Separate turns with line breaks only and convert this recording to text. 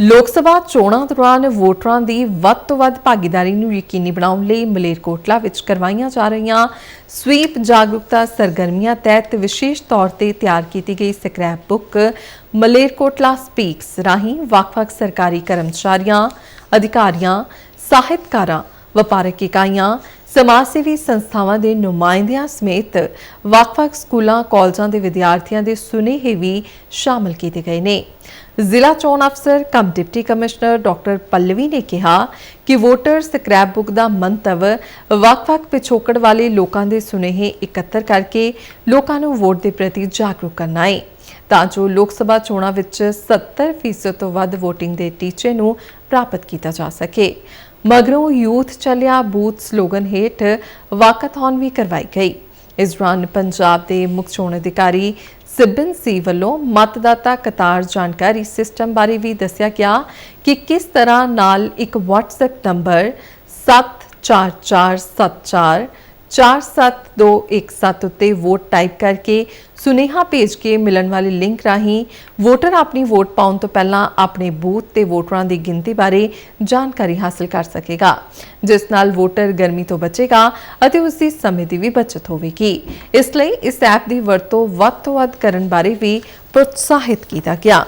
ਲੋਕ ਸਭਾ ਚੋਣਾਂ ਦੌਰਾਨ ਵੋਟਰਾਂ ਦੀ ਵੱਧ ਤੋਂ ਵੱਧ ਭਾਗੀਦਾਰੀ ਨੂੰ ਯਕੀਨੀ ਬਣਾਉਣ ਲਈ ਮਲੇਰਕੋਟਲਾ ਵਿੱਚ ਕਰਵਾਈਆਂ ਜਾ ਰਹੀਆਂ ਸਵੀਪ ਜਾਗਰੂਕਤਾ ਸਰਗਰਮੀਆਂ ਤਹਿਤ ਵਿਸ਼ੇਸ਼ ਤੌਰ ਤੇ ਤਿਆਰ ਕੀਤੀ ਗਈ ਸਕ੍ਰੈਪ ਬੁੱਕ ਮਲੇਰਕੋਟਲਾ ਸਪੀਕਸ ਰਾਹੀਂ ਵੱਖ-ਵੱਖ ਸਰਕਾਰੀ ਕਰਮਚਾਰੀਆਂ, ਅਧਿਕਾਰੀਆਂ, ਸਾਹਿਤਕਾਰਾਂ, ਵਪਾਰਕ ਇਕਾਈਆਂ ਸਮਾਜ ਸੇਵੀ ਸੰਸਥਾਵਾਂ ਦੇ ਨੁਮਾਇੰਦਿਆਂ ਸਮੇਤ ਵੱਖ-ਵੱਖ ਸਕੂਲਾਂ, ਕਾਲਜਾਂ ਦੇ ਵਿਦਿਆਰਥੀਆਂ ਦੇ ਸੁਨੇਹੇ ਵੀ ਸ਼ਾਮਲ ਕੀਤੇ ਗਏ ਨੇ। ਜ਼ਿਲ੍ਹਾ ਚੋਣ ਅਫਸਰ, cum deputy commissioner doctor Pallavi ਨੇ ਕਿਹਾ ਕਿ ਵੋਟਰ ਸਕ੍ਰੈਪ ਬੁੱਕ ਦਾ ਮੰਤਵ ਵੱਖ-ਵੱਖ ਪਿਛੋਕੜ ਵਾਲੇ ਲੋਕਾਂ ਦੇ ਸੁਨੇਹੇ ਇਕੱਤਰ ਕਰਕੇ ਲੋਕਾਂ ਨੂੰ ਵੋਟ ਦੇ ਪ੍ਰਤੀ ਜਾਗਰੂਕ ਕਰਨਾ ਹੈ ਤਾਂ ਜੋ ਲੋਕ ਸਭਾ ਚੋਣਾਂ ਵਿੱਚ 70% ਤੋਂ ਵੱਧ VOTING ਦੇ ਟੀਚੇ ਨੂੰ ਪ੍ਰਾਪਤ ਕੀਤਾ ਜਾ ਸਕੇ। ਮਗਰੋਂ ਯੂਥ ਚੱਲਿਆ, ਬੂਥ ਸਲੋਗਨ ਹੇਠ ਵਾਕਾਥੌਨ ਵੀ ਕਰਵਾਈ ਗਈ। ਇਸ ਦੌਰਾਨ ਪੰਜਾਬ ਦੇ ਮੁੱਖ ਚੋਣ ਅਧਿਕਾਰੀ ਸਿਬਨ ਸੀ ਵੱਲੋਂ ਮਤਦਾਤਾ ਕਤਾਰ ਜਾਣਕਾਰੀ ਸਿਸਟਮ ਬਾਰੇ ਵੀ ਦੱਸਿਆ ਗਿਆ ਕਿ ਕਿਸ ਤਰ੍ਹਾਂ ਨਾਲ ਇੱਕ WhatsApp ਨੰਬਰ 74474 47217 ਉੱਤੇ ਵੋਟ ਟਾਈਪ ਕਰਕੇ ਸੁਨੇਹਾ ਭੇਜ ਕੇ ਮਿਲਣ ਵਾਲੇ ਲਿੰਕ ਰਾਹੀਂ ਵੋਟਰ ਆਪਣੀ ਵੋਟ ਪਾਉਣ ਤੋਂ ਪਹਿਲਾਂ ਆਪਣੇ ਬੂਥ ਤੇ ਵੋਟਰਾਂ ਦੀ ਗਿਣਤੀ ਬਾਰੇ ਜਾਣਕਾਰੀ ਹਾਸਲ ਕਰ ਸਕੇਗਾ, ਜਿਸ ਨਾਲ ਵੋਟਰ ਗਰਮੀ ਤੋਂ ਬਚੇਗਾ ਅਤੇ ਉਸ ਦੀ ਸਮੇਂ ਦੀ ਵੀ ਬਚਤ ਹੋਵੇਗੀ। ਇਸ ਲਈ ਇਸ ਐਪ ਦੀ ਵਰਤੋਂ ਵੱਧ ਤੋਂ ਵੱਧ ਕਰਨ ਬਾਰੇ ਵੀ ਪ੍ਰੋਤਸਾਹਿਤ ਕੀਤਾ ਗਿਆ।